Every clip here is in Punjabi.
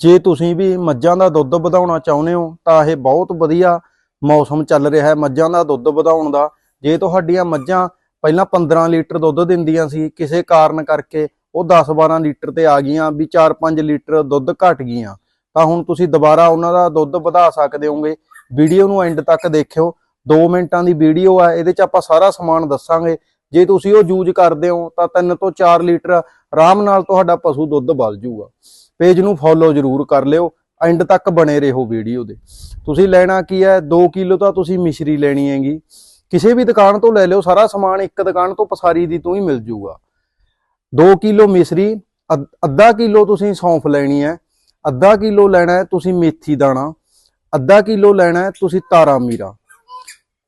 ਜੇ ਤੁਸੀਂ ਵੀ ਮੱਝਾਂ ਦਾ ਦੁੱਧ ਵਧਾਉਣਾ ਚਾਹੁੰਦੇ ਹੋ, ਤਾਂ ਇਹ ਬਹੁਤ ਵਧੀਆ ਮੌਸਮ ਚੱਲ ਰਿਹਾ ਹੈ ਮੱਝਾਂ ਦਾ ਦੁੱਧ ਵਧਾਉਣ ਦਾ। ਜੇ ਤੁਹਾਡੀਆਂ ਮੱਝਾਂ ਪਹਿਲਾਂ 15 ਲੀਟਰ ਦੁੱਧ ਦਿੰਦੀਆਂ ਸੀ, ਕਿਸੇ ਕਾਰਨ ਕਰਕੇ ਉਹ 10-12 ਲੀਟਰ ਤੇ ਆ ਗਈਆਂ, ਵੀ 4-5 ਲੀਟਰ ਦੁੱਧ ਘਟ ਗਈਆਂ। ਤਾਂ ਹੁਣ ਤੁਸੀਂ ਦੁਬਾਰਾ ਉਹਨਾਂ ਦਾ ਦੁੱਧ ਵਧਾ ਸਕਦੇ ਹੋਗੇ। ਵੀਡੀਓ ਨੂੰ ਐਂਡ ਤੱਕ ਦੇਖਿਓ। 2 ਮਿੰਟਾਂ ਦੀ ਵੀਡੀਓ ਆ, ਇਹਦੇ ਚ ਆਪਾਂ ਸਾਰਾ ਸਮਾਨ ਦੱਸਾਂਗੇ। ਜੇ ਤੁਸੀਂ ਉਹ ਯੂਜ਼ ਕਰਦੇ ਹੋ ਤਾਂ 3 ਤੋਂ 4 ਲੀਟਰ ਆਰਾਮ ਨਾਲ ਤੁਹਾਡਾ ਪਸ਼ੂ ਦੁੱਧ ਵੱਧ ਜਾਊਗਾ ਪੇਜ ਨੂੰ ਫੋਲੋ ਜ਼ਰੂਰ ਕਰ ਲਿਓ। ਐਂਡ ਤੱਕ ਬਣੇ ਰਹੋ ਵੀਡੀਓ ਦੇ। ਤੁਸੀਂ ਲੈਣਾ ਕੀ ਹੈ? 2 ਕਿਲੋ ਤਾਂ ਤੁਸੀਂ ਮਿਸ਼ਰੀ ਲੈਣੀ ਹੈਗੀ। ਕਿਸੇ ਵੀ ਦੁਕਾਨ ਤੋਂ ਲੈ ਲਿਓ, ਸਾਰਾ ਸਮਾਨ ਇੱਕ ਦੁਕਾਨ ਤੋਂ ਪਸਾਰੀ ਦੀ ਤੋਂ ਹੀ ਮਿਲ ਜੂਗਾ। 2 ਕਿਲੋ ਮਿਸ਼ਰੀ, ਅੱਧ- ਅੱਧਾ ਕਿਲੋ ਤੁਸੀਂ ਸੌਂਫ ਲੈਣੀ ਹੈ। ਅੱਧਾ ਕਿਲੋ ਲੈਣਾ ਹੈ ਤੁਸੀਂ ਮੇਥੀ ਦਾਣਾ। ਅੱਧਾ ਕਿਲੋ ਲੈਣਾ ਹੈ ਤੁਸੀਂ ਤਾਰਾ ਮੀਰਾ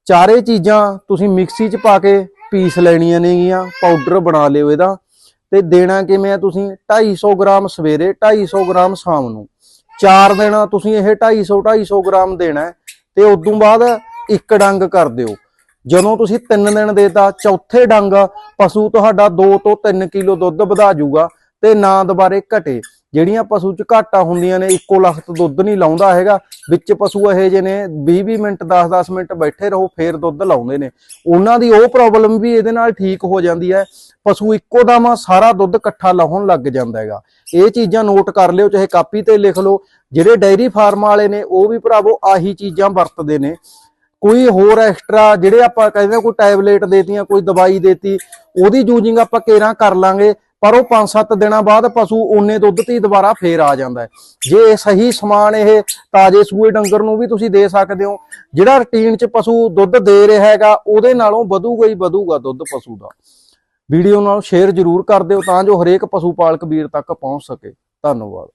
ਚਾਰੇ ਚੀਜ਼ਾਂ ਤੁਸੀਂ ਮਿਕਸੀ 'ਚ ਪਾ ਕੇ ਪੀਸ ਲੈਣੀਆਂ ਨੇਗੀਆਂ ਪਾਊਡਰ ਬਣਾ ਲਿਓ ਇਹਦਾ ਤੇ ਦੇਣਾ ਕਿਵੇਂ ਆ ਤੁਸੀਂ? 250 ਗ੍ਰਾਮ ਸਵੇਰੇ 250 ਗ੍ਰਾਮ ਸ਼ਾਮ ਨੂੰ। ਚਾਰ ਦਿਨ ਤੁਸੀਂ ਇਹ 250 250 ਗ੍ਰਾਮ ਦੇਣਾ ਹੈ ਤੇ ਉਦੋਂ ਬਾਅਦ ਇੱਕ ਡੰਗ ਕਰ ਦਿਓ। ਜਦੋਂ ਤੁਸੀਂ 3 ਦਿਨ ਦੇਤਾ, ਚੌਥੇ ਡੰਗ, ਪਸ਼ੂ ਤੁਹਾਡਾ 2 ਤੋਂ 3 ਕਿਲੋ ਦੁੱਧ ਵਧਾ ਜਾਊਗਾ ਤੇ ਨਾ ਦੁਬਾਰੇ ਘਟੇ। ਜਿਹੜੀਆਂ ਪਸ਼ੂ ਚ ਘਾਟਾ ਹੁੰਦੀਆਂ ਨੇ, ਇੱਕੋ ਲਖਤ ਦੁੱਧ ਨਹੀਂ ਲਾਉਂਦਾ ਹੈਗਾ। ਵਿੱਚ ਪਸ਼ੂ ਇਹੋ ਜਿਹੇ ਨੇ 20-20 ਮਿੰਟ 10-10 ਮਿੰਟ ਬੈਠੇ ਰਹੋ, ਫੇਰ ਦੁੱਧ ਲਾਉਂਦੇ ਨੇ। ਉਹਨਾਂ ਦੀ ਉਹ ਪ੍ਰੋਬਲਮ ਵੀ ਇਹਦੇ ਨਾਲ ਠੀਕ ਹੋ ਜਾਂਦੀ ਹੈ। ਪਸ਼ੂ ਇੱਕੋ ਦਮ ਸਾਰਾ ਦੁੱਧ ਇਕੱਠਾ ਲਾਉਣ ਲੱਗ ਜਾਂਦਾ ਹੈਗਾ। ਇਹ ਚੀਜ਼ਾਂ ਨੋਟ ਕਰ ਲਿਓ, ਚਾਹੇ ਕਾਪੀ ਤੇ ਲਿਖ ਲਓ। ਜਿਹੜੇ ਡਾਇਰੀ ਫਾਰਮ ਵਾਲੇ ਨੇ, ਉਹ ਵੀ ਭਰਾਵੋ ਆਹੀ ਚੀਜ਼ਾਂ ਵਰਤਦੇ ਨੇ। ਕੋਈ ਹੋਰ ਐਕਸਟਰਾ ਜਿਹੜੇ ਆਪਾਂ ਕਹਿੰਦੇ ਕੋਈ ਟੈਬਲੇਟ ਦੇਤੀਆਂ, ਕੋਈ ਦਵਾਈ ਦੇਤੀ, ਉਹਦੀ ਯੂਜ਼ਿੰਗ ਆਪਾਂ ਕੇਰਾਂ ਕਰ ਲਾਂਗੇ। ਪਰ ਉਹ 5-7 ਦਿਨਾਂ ਬਾਅਦ ਪਸ਼ੂ ਓਨੇ ਦੁੱਧ ਤੇ ਦੁਬਾਰਾ ਫੇਰ ਆ ਜਾਂਦਾ ਹੈ। ਜੇ ਇਹ ਸਹੀ ਸਮਾਨ ਇਹ ਤਾਜੇ ਸੂਏ ਡੰਗਰ ਨੂੰ ਵੀ ਤੁਸੀਂ ਦੇ ਸਕਦੇ ਹੋ, ਜਿਹੜਾ ਰੁਟੀਨ 'ਚ ਪਸ਼ੂ ਦੁੱਧ ਦੇ ਰਿਹਾ ਹੈਗਾ, ਉਹਦੇ ਨਾਲੋਂ ਵਧੂਗਾ ਹੀ ਵਧੂਗਾ ਦੁੱਧ ਪਸ਼ੂ ਦਾ। ਵੀਡੀਓ ਨਾਲ ਸ਼ੇਅਰ ਜ਼ਰੂਰ ਕਰ ਦਿਓ ਤਾਂ ਜੋ ਹਰੇਕ ਪਸ਼ੂ ਪਾਲਕ ਵੀਰ ਤੱਕ ਪਹੁੰਚ ਸਕੇ। ਧੰਨਵਾਦ।